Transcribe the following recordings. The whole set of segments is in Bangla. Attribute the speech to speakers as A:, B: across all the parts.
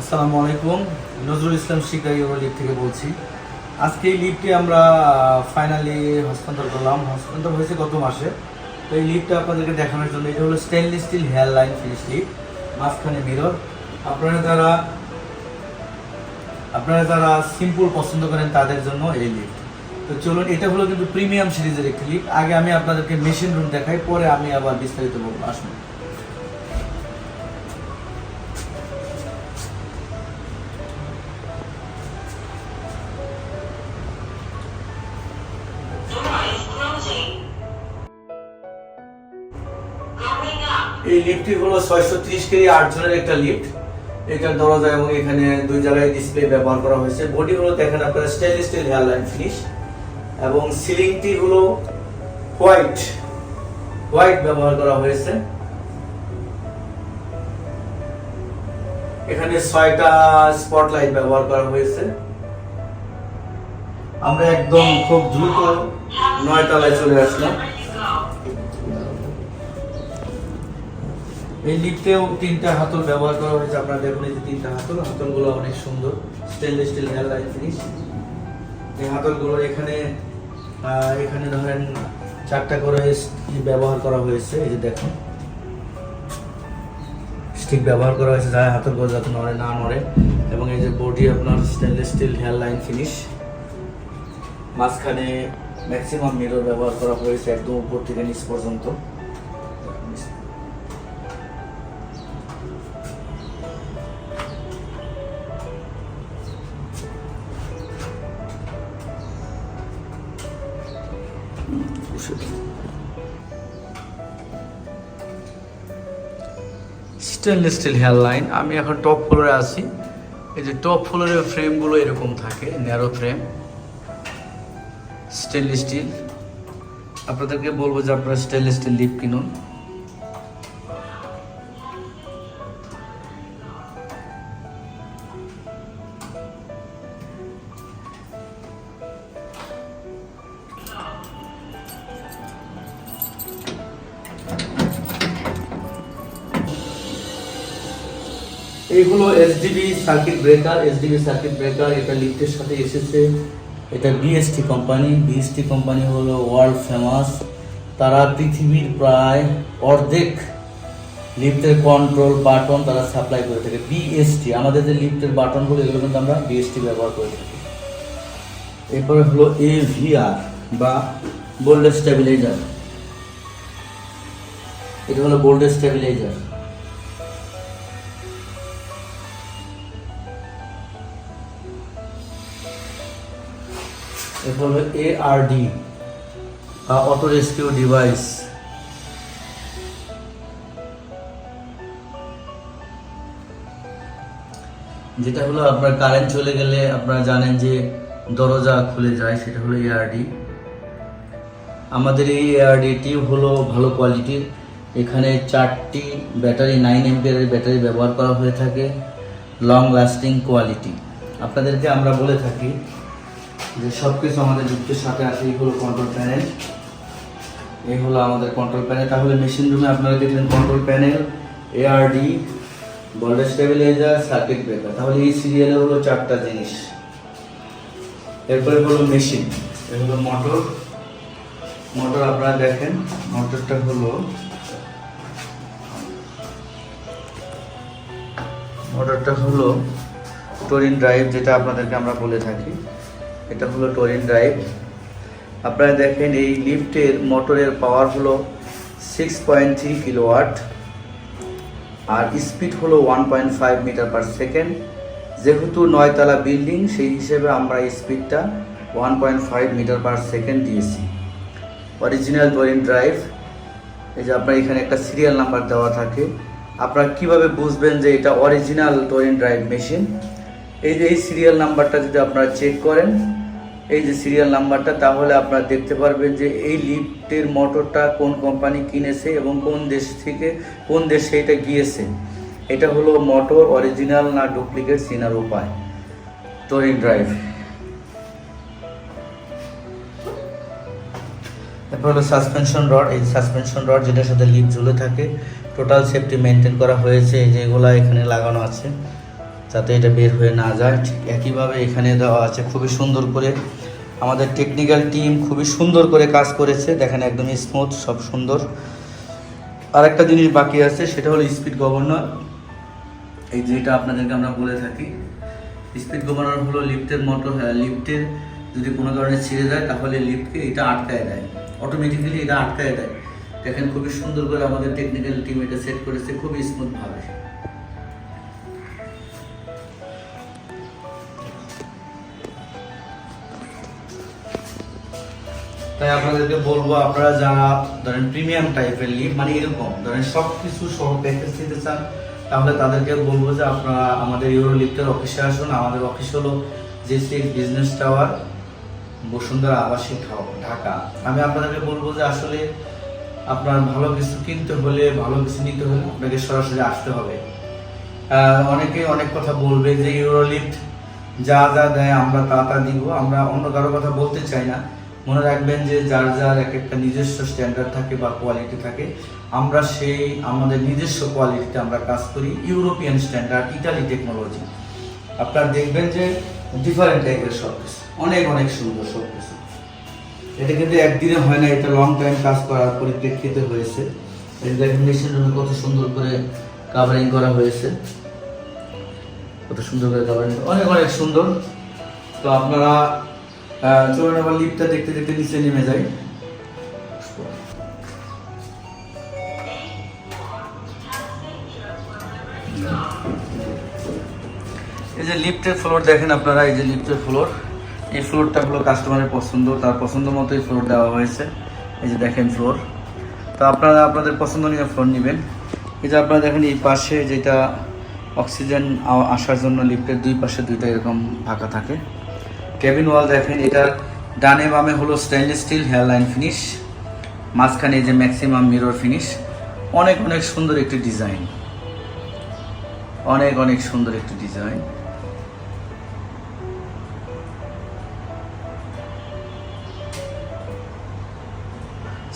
A: আসসালামু আলাইকুম, নজরুল ইসলাম শিকারি লিফট থেকে বলছি। আজকে এই লিফটটি আমরা ফাইনালি হস্তান্তর করলাম। হস্তান্তর হয়েছে গত মাসে। তো এই লিফটটা আপনাদেরকে দেখানোর জন্য এটা হলো stainless steel hairline finish lift মাঝখানে মিরর আপনারা যারা আপনারা যারা সিম্পল পছন্দ করেন তাদের জন্য এই লিফট তো চলুন, এটা হলো কিন্তু প্রিমিয়াম সিরিজের একটি লিফট আগে আমি আপনাদেরকে মেশিন রুম দেখাই, পরে আমি আবার বিস্তারিত বলব। আসুন। এই লিফটটি হলো ছয়শো ত্রিশ কেজি আট জনের একটা লিফট। এটার দরজা এবং এখানে দুই জায়গায় ডিসপ্লে ব্যবহার করা হয়েছে। বডি হলো দেখেন আপনারা stainless steel hair line finish এবং সিলিংটি হলো হোয়াইট হোয়াইট ব্যবহার করা হয়েছে। এখানে ছয়টা স্পটলাইট ব্যবহার করা হয়েছে। আমরা একদম খুব দ্রুত নয় তলায় চলে আসলাম। এই লিফটেও তিনটা হাতল ব্যবহার করা হয়েছে আপনারা দেখুন এই যে তিনটা হাতল? হাতলগুলো অনেক সুন্দর stainless steel hair line finish এই হাতলগুলো এখানে এখানে ধরেন চারটা করে ব্যবহার করা হয়েছে, এই যে দেখুন। স্টিক ব্যবহার করা হয়েছে, যারা হাতলগুলো যাতে নড়ে, না নড়ে। এবং এই যে বডি আপনার stainless steel hair line finish মাঝখানে ম্যাক্সিমাম মিরর ব্যবহার করা হয়েছে, একদম উপর থেকে নিচ পর্যন্ত। স্টেনলেস স্টিল হেয়ার লাইন আমি এখন টপ ফ্লোরে আছি। এই যে টপ ফ্লোরের ফ্রেমগুলো এরকম থাকে ন্যারো ফ্রেম স্টেনলেস স্টিল আপনাদেরকে বলব যে আপনারা স্টেনলেস স্টিল লিপ কিনুন। এইগুলো SDB circuit breaker SDB circuit breaker এটা লিফটের সাথে এসেছে। এটা বিএসটি কোম্পানি বিএসটি কোম্পানি হলো ওয়ার্ল্ড ফেমাস তারা পৃথিবীর প্রায় অর্ধেক লিফটের কন্ট্রোল বাটন তারা সাপ্লাই করে থাকে। বিএসটি আমাদের যে লিফটের বাটনগুলো এগুলো কিন্তু আমরা বিএসটি ব্যবহার করে থাকি। এরপরে হলো এভিআর বা বোল্ডের স্টেবিলাইজার এটা হলো বোল্ডের স্টেবিলাইজার এরপর হলো এআরডি বা অটো রেস্কিউ ডিভাইস যেটা হলো আপনার কারেন্ট চলে গেলে আপনারা জানেন যে দরজা খুলে যায়, সেটা হলো এআরডি আমাদের এই এআরডিটি হলো ভালো কোয়ালিটির। এখানে চারটি ব্যাটারি নাইন এমপিয়ারের ব্যাটারি ব্যবহার করা হয়ে থাকে। লং লাস্টিং কোয়ালিটি আপনাদেরকে আমরা বলে থাকি যে সব কিছু আমাদের যুক্তির সাথে আসে এই হলো কন্ট্রোল প্যানেল এই হলো আমাদের কন্ট্রোল প্যানেল তাহলে মেশিন রুমে আপনারা দেখলেন control panel ARD voltage stabiliser circuit breaker তাহলে এই সিরিয়ালে হলো চারটা জিনিস। এরপরে হলো মেশিন এ হলো মোটর মোটর আপনারা দেখেন মোটরটা হলো মোটরটা হলো টোরিন ড্রাইভ যেটা আপনাদেরকে আমরা বলে থাকি। এটা হলো টোরিন ড্রাইভ। আপনারা দেখেন এই লিফটের, মোটরের পাওয়ার হলো সিক্স পয়েন্ট থ্রি কিলোওয়াট আর স্পিড হলো one point five metre per second যেহেতু নয়তলা বিল্ডিং সেই হিসেবে আমরা স্পিডটা one point five metre per second দিয়েছি। Original Torin drive. এই যে আপনার এখানে একটা সিরিয়াল নাম্বার দেওয়া থাকে। আপনারা কীভাবে বুঝবেন যে এটা অরিজিনাল টোরিন ড্রাইভ মেশিন এই যে এই সিরিয়াল নাম্বারটা যদি আপনারা চেক করেন, এই যে সিরিয়াল নাম্বারটা তাহলে আপনারা দেখতে পারবেন যে এই লিফটের মোটরটা কোন কোম্পানি কিনেছে এবং কোন দেশ থেকে, কোন দেশে এটা গিয়েছে। এটা হলো মোটর অরিজিনাল না ডুপ্লিকেট চিনার উপায়। টোরিন ড্রাইভ তারপর হলো সাসপেনশন রড এই সাসপেনশন রড যেটার সাথে লিপ ঝুলে থাকে টোটাল সেফটি মেনটেন করা হয়েছে। এই যে এখানে লাগানো আছে। যাতে এটা বের হয়ে না যায়। ঠিক একইভাবে এখানে দেওয়া আছে খুবই সুন্দর করে। আমাদের টেকনিক্যাল টিম খুবই সুন্দর করে কাজ করেছে। দেখেন একদম স্মুথ সব সুন্দর। আর একটা জিনিস বাকি আছে, সেটা হলো স্পিড গভর্নর এই যেটা আপনাদেরকে আমরা বলে থাকি স্পিড গভর্নর হলো লিফটের মোটর লিফটের যদি কোনো কারণে ছিঁড়ে যায়, তাহলে লিফটকে এটা আটকায় দেয়। অটোমেটিক্যালি এটা আটকায় দেয়। দেখেন খুবই সুন্দর করে আমাদের টেকনিক্যাল টিম এটা সেট করেছে, খুবই স্মুথ তাই আপনাদেরকে বলব, আপনারা যারা ধরেন প্রিমিয়াম টাইপের লিভ মানে এরকম, ধরেন সব কিছু সহ প্যাকেজ নিতে চান, তাহলে তাদেরকে বলব যে আপনারা আমাদের ইউরো লিফটের অফিসে আসুন। আমাদের অফিস হলো সিক্স বিজনেস টাওয়ার বসুন্ধরা আবাসিক ঢাকা। আমি আপনাদেরকে বলব যে আসলে আপনার ভালো কিছু কিনতে হলে, ভালো কিছু নিতে হলে আপনাকে সরাসরি আসতে হবে। অনেকে অনেক কথা বলবে যে ইউরো লিফট যা যা দেয় আমরা তা তা দিব, আমরা অন্য কারও কথা বলতে চাই না। মনে রাখবেন যে যার যার এক একটা নিজস্ব স্ট্যান্ডার্ড থাকে বা কোয়ালিটি থাকে, আমরা সেই আমাদের নিজস্ব কোয়ালিটিতে আমরা কাজ করি ইউরোপিয়ান স্ট্যান্ডার্ড ইটালি টেকনোলজি আপনারা দেখবেন যে ডিফারেন্ট টাইপের সব অনেক অনেক সুন্দর সব কিছু এটা কিন্তু একদিনে হয় না, এটা লং টাইম কাজ করার পরিপ্রেক্ষিতে হয়েছে। দেখেন মেশিন কত সুন্দর করে কাভারিং করা হয়েছে। কত সুন্দর করে কাভারিং অনেক অনেক সুন্দর। তো আপনারা চলুন আবার লিফটটা দেখতে দেখতে নিচে নেমে যাই। এই যে লিফটের ফ্লোর দেখেন আপনারা, এই যে লিফটের ফ্লোর এই ফ্লোরটা হলো কাস্টমারের পছন্দ, তার পছন্দ মতোই ফ্লোর দেওয়া হয়েছে। এই যে দেখেন ফ্লোর তো আপনারা আপনাদের পছন্দ নিয়ে ফ্লোর নেবেন। এই যে আপনারা দেখেন এই পাশে যেটা অক্সিজেন আসার জন্য লিফটের দুই পাশে দুইটা এরকম ফাঁকা থাকে। কেবিন ওয়াল দেখেন এটার ডানে বামে হলো স্টেনলেস স্টিল হেয়ারলাইন ফিনিশ মাঝখানে যে ম্যাক্সিমাম মিরর ফিনিশ অনেক অনেক সুন্দর একটি ডিজাইন অনেক অনেক সুন্দর একটি ডিজাইন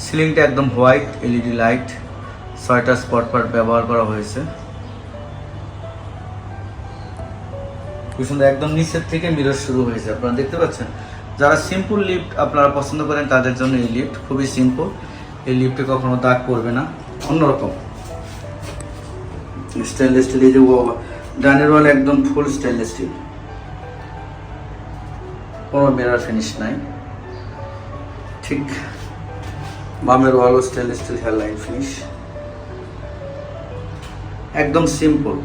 A: সিলিংটা একদম হোয়াইট এলইডি লাইট ছয়টা স্পট পার্ট ব্যবহার করা হয়েছে। খুব একদম নিচের থেকে মিরর শুরু হয়েছে, আপনারা দেখতে পাচ্ছেন? যারা সিম্পল লিফট আপনারা পছন্দ করেন, তাদের জন্য এই লিফট খুবই সিম্পল এই লিফটে কখনো দাগ পড়বে না, অন্যরকম। স্টেনলেস স্টিল এই যে ডানের ওয়াল একদম ফুল স্টেনলেস স্টিল কোনো মিরর ফিনিশ নাই। ঠিক বামের ওয়ালও stainless steel hair line finish একদম সিম্পল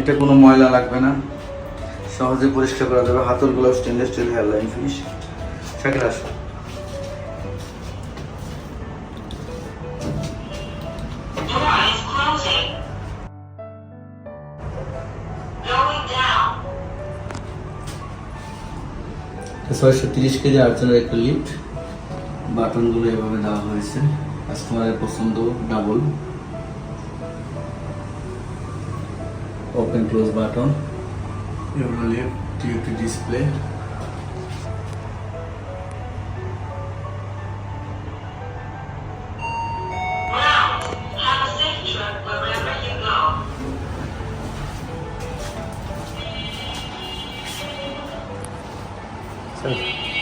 A: এটা কোনো ময়লা লাগবে না। সহজে পরিষ্কার করা যাবে। হাতলগুলো stainless steel hairline finish Shakil আসো. ছয়শো তিরিশ কেজি আর্চারের একটা লিফট বাটনগুলো এভাবে দেওয়া হয়েছে। কাস্টমারের পছন্দ double open close button. You
B: will leave due to display. Thank you.